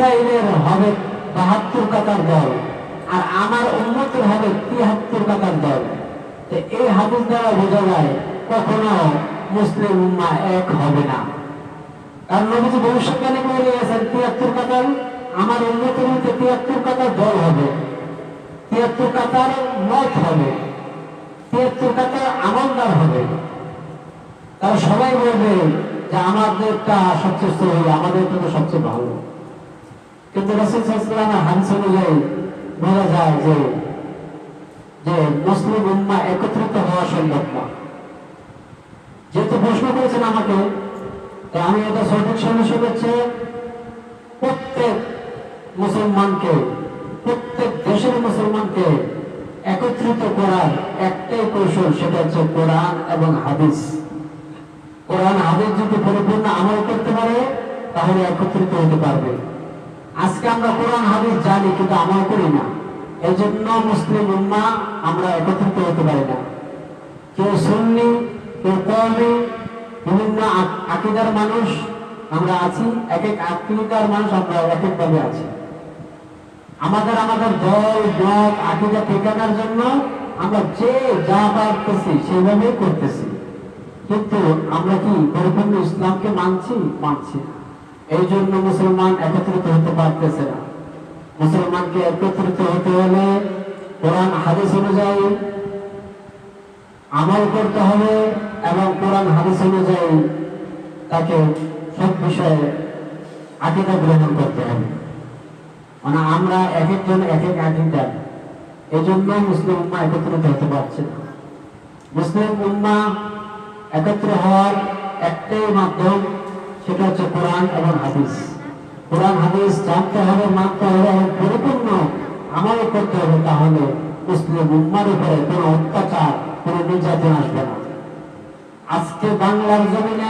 ইসরায়েলের হবে বাহাত্তর কাতার দল, আর আমার উন্মতের হবে তিয়াত্তর কাতার দল। তো এই হাদিস দ্বারা বোঝা যায় কখনো মুসলিম উম্মা এক হবে না। কারণ নবীজি ভবিষ্যৎবাণী করে গেছেন তিয়াত্তর কাতার আমার উন্নতির মধ্যে তিয়াত্তর কাতার দল হবে। তিয়াত্তর কাতার মত হবে। তিয়াত্তর কাতার আমলদার হবে। তারা সবাই বলবে যে আমাদেরটা সবচেয়ে সহি আমাদেরটা তো সবচেয়ে ভালো। কিন্তু রসুল সাল্লামের হাদিস অনুযায়ী বোঝা যায় যে যে মুসলিম উম্মা একত্রিত হওয়া সম্ভব না। যেহেতু প্রশ্ন করেছেন আমাকে আমি এটা সঠিক সলিউশন হচ্ছে প্রত্যেক মুসলমানকে, প্রত্যেক দেশের মুসলমানকে একত্রিত করার একটাই কৌশল সেটা হচ্ছে কোরআন এবং হাদিস। কোরআন, হাদিস যদি পরিপূর্ণ আমল করতে পারে, তাহলে একত্রিত হতে পারবে। আজকে আমরা কোরআন, হাদিস জানি কিন্তু আমল করি না। এই জন্য মুসলিম উম্মা আমরা একত্রিত হতে পারি না। কেউ সুন্নি, কেউ কওমি, বিভিন্ন আকিদার মানুষ আমরা আছি এক এক আকিদার মানুষ আমরা এক একভাবে আছি। আমাদের আমাদের দল মত আকিদা ঠিকানার জন্য আমরা যে যা পারতেছি সেভাবেই করতেছি। কিন্তু আমরা কি পরিপূর্ণ ইসলামকে মানছি? মানছি এই জন্য মুসলমান একত্রিত হতে পারতেছে না। মুসলমানকে একত্রিত হতে হলে কোরআন, হাদিস অনুযায়ী আমল করতে হবে এবং কোরআন, হাদিস অনুযায়ী তাকে সব বিষয়ে আকিদা গ্রহণ করতে হবে। মানে আমরা এক একজন এক এক আকিদা এই জন্য মুসলিম উম্মা একত্রিত হতে পারছে না। মুসলিম উম্মা একত্র হওয়ার একটাই মাধ্যম, সেটা হচ্ছে কোরআন এবং হাদিস। কোরআন, হাদিস, জানতে হবে, মানতে হবে পরিপূর্ণ আমল করতে হবে, তাহলে মুসলিম উম্মার উপরে কোনো অত্যাচার, কোনো নির্যাতন আসবে না। আজকে বাংলার জমিনে